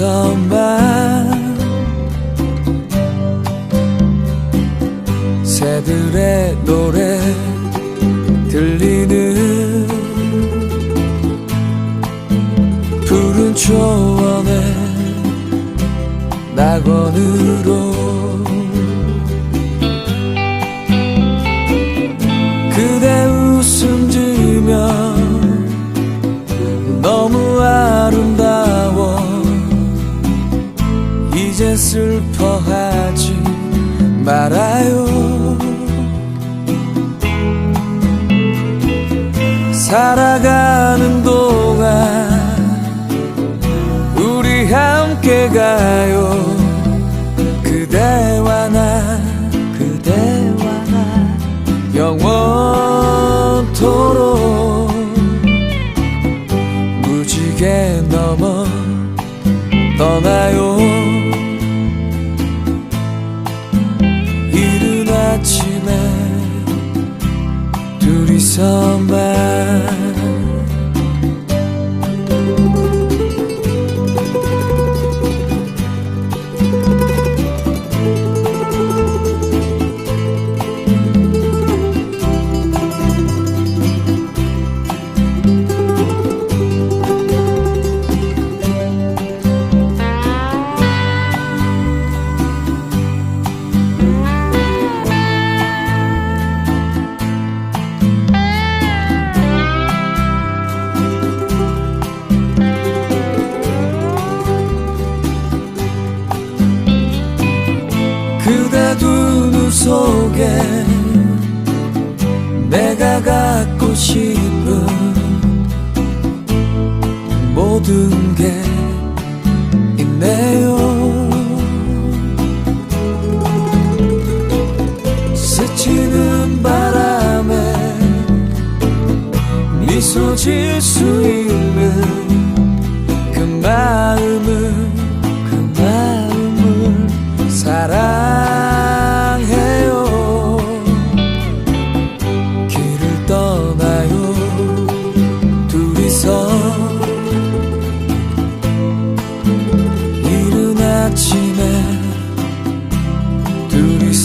둘이서만 새들의 노래 슬퍼하지 말아요. 살아가는 동안 우리 함께 가요. 그대와 나 그대와 나 영원토록 무지개 넘어 떠나요 somebody 갖고 싶은 모든 게 있네요. 스치는 바람에 미소 질 수 있는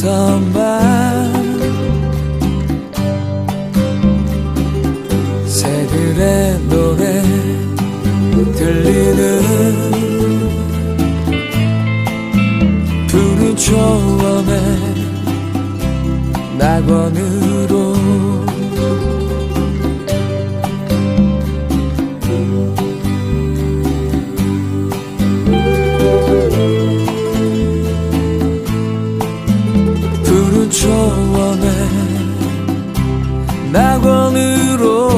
둘이서만 새들의 노래 들리는 푸른 초원의 낙원으로 물건으로